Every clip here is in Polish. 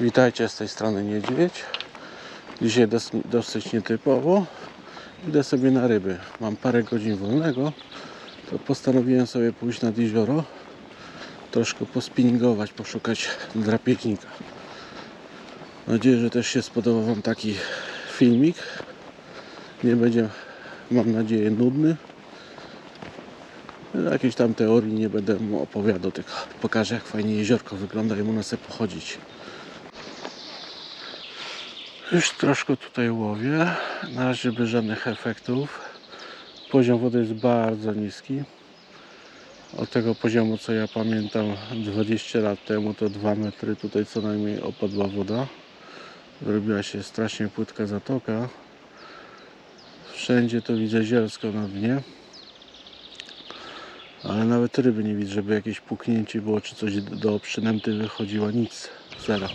Witajcie z tej strony Niedźwiedź. Dzisiaj dos- dosyć nietypowo. Idę sobie na ryby. Mam parę godzin wolnego. To postanowiłem sobie pójść nad jezioro. Troszkę pospinningować, poszukać drapieżnika. Mam nadzieję, że też się spodobał Wam taki filmik. Nie będzie, mam nadzieję, nudny. Jakiejś tam teorii nie będę mu opowiadał, tylko pokażę jak fajnie jeziorko wygląda i można sobie pochodzić. Już troszkę tutaj łowię. Na razie bez żadnych efektów. Poziom wody jest bardzo niski. Od tego poziomu co ja pamiętam 20 lat temu to 2 metry tutaj co najmniej opadła woda. Zrobiła się strasznie płytka zatoka. Wszędzie to widzę zielsko na dnie. Ale nawet ryby nie widzę, żeby jakieś puknięcie było, czy coś do przynęty wychodziło. Nic. Zero.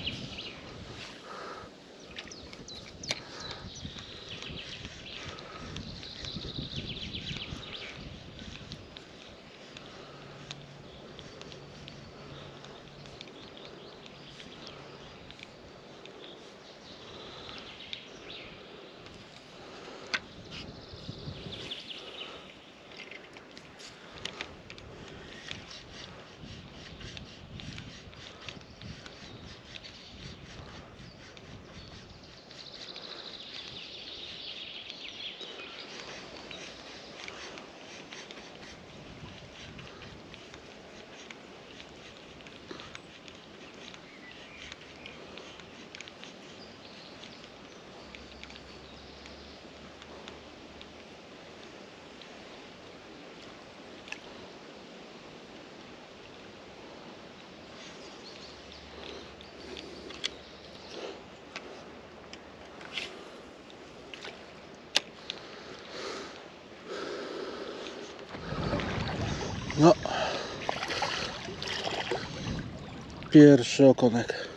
No. Pierwszy okonek.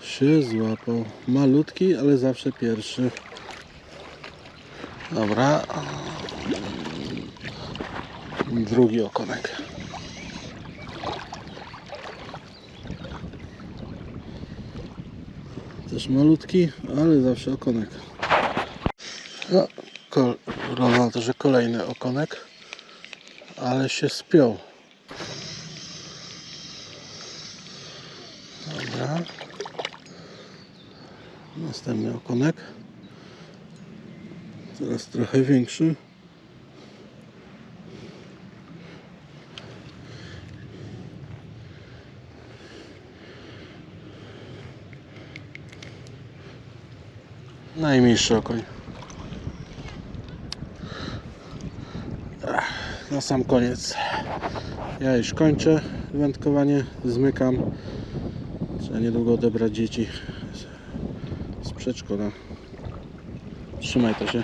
Się złapał. Malutki, ale zawsze pierwszy. Dobra. Drugi okonek. Też malutki, ale zawsze okonek. No, kol- na to, że kolejny okonek ale się spiął. Dobra. Następny okonek. Teraz trochę większy. Najmniejszy okoń. Na sam koniec. Ja już kończę wędkowanie, zmykam. Trzeba niedługo odebrać dzieci z przedszkola. Trzymaj to się.